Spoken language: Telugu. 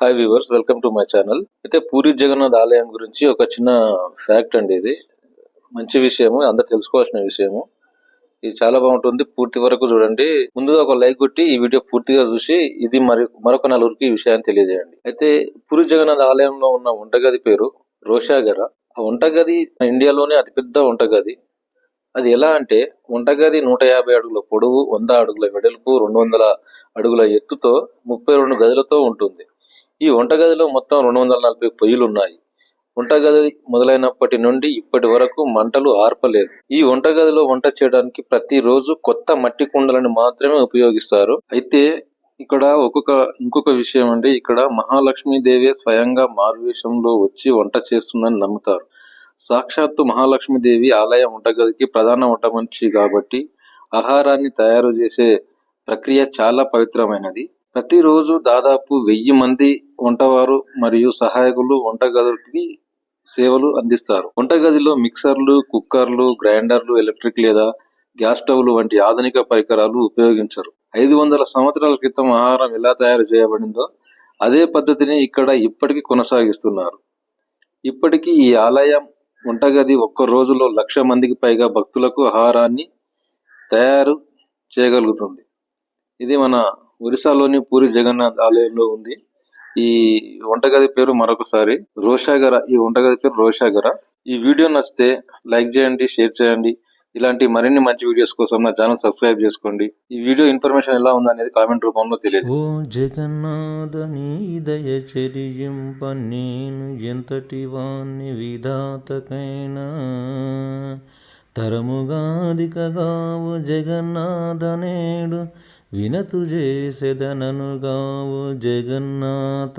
Hi viewers welcome to my channel అయితే పూరి జగన్నాథ్ ఆలయం గురించి ఒక చిన్న ఫ్యాక్ట్ అండి ఇది. మంచి విషయము అందరు తెలుసుకోవాల్సిన విషయము. ఇది చాలా బాగుంటుంది. పూర్తి వరకు చూడండి. ముందుగా ఒక లైక్ కొట్టి ఈ వీడియో పూర్తిగా చూసి ఇది మరి మరొక నలుగురికి ఈ విషయాన్ని తెలియజేయండి. అయితే పూరి జగన్నాథ్ ఆలయంలో ఉన్న వంటగది పేరు రోషాగర. ఆ వంటగది ఇండియాలోనే అతిపెద్ద వంటగది. అది ఎలా అంటే వంటగది నూట యాభై అడుగుల పొడవు వంద అడుగుల వెడల్పు రెండు వందల అడుగుల ఎత్తుతో ముప్పై రెండు గదులతో ఉంటుంది. ఈ వంటగదిలో మొత్తం రెండు వందల నలభై పొయ్యిలు ఉన్నాయి వంటగది మొదలైనప్పటి నుండి ఇప్పటి వరకు మంటలు ఆర్పలేదు. ఈ వంటగదిలో వంట చేయడానికి ప్రతిరోజు కొత్త మట్టి కుండలను మాత్రమే ఉపయోగిస్తారు. అయితే ఇక్కడ ఒక్కొక్క ఇంకొక విషయం అండి. ఇక్కడ మహాలక్ష్మీదేవి స్వయంగా మారువేషంలో వచ్చి వంట చేస్తుందని నమ్ముతారు. సాక్షాత్తు మహాలక్ష్మీదేవి ఆలయ వంటగదికి ప్రధాన వంట మనిషి కాబట్టి ఆహారాన్ని తయారు చేసే ప్రక్రియ చాలా పవిత్రమైనది. ప్రతిరోజు దాదాపు వెయ్యి మంది వంటవారు మరియు సహాయకులు వంటగదికి సేవలు అందిస్తారు. వంటగదిలో మిక్సర్లు కుక్కర్లు గ్రైండర్లు ఎలక్ట్రిక్ లేదా గ్యాస్ స్టవ్లు వంటి ఆధునిక పరికరాలు ఉపయోగించరు. ఐదు వందల సంవత్సరాల క్రితం ఆహారం ఎలా తయారు చేయబడిందో అదే పద్ధతిని ఇక్కడ ఇప్పటికీ కొనసాగిస్తున్నారు. ఇప్పటికీ ఈ ఆలయం వంటగది ఒక్క రోజులో లక్ష మందికి పైగా భక్తులకు ఆహారాన్ని తయారు చేయగలుగుతుంది. ఇది మన ఒరిస్సాలోని పూరి జగన్నాథ్ ఆలయంలో ఉంది. ఈ వంటగది పేరు మరొకసారి రోషాగర ఈ వంటగది పేరు రోషాగర. ఈ వీడియో నచ్చితే లైక్ చేయండి షేర్ చేయండి. ఇలాంటి మరిన్ని మంచి వీడియోస్ కోసం నా ఛానల్ సబ్స్క్రైబ్ చేసుకోండి. ఈ వీడియో ఇన్ఫర్మేషన్ ఎలా ఉందనేది కామెంట్ రూపంలో తెలియదు. ఓ జగన్నాథ నీ దయ చెరియింప నేను ఎంతటి వాణ్ణి విధాతకైనా? తరముగాదికగావు జగన్నాథ నేడు వినతు చేసెదనను గావు జగన్నాథ.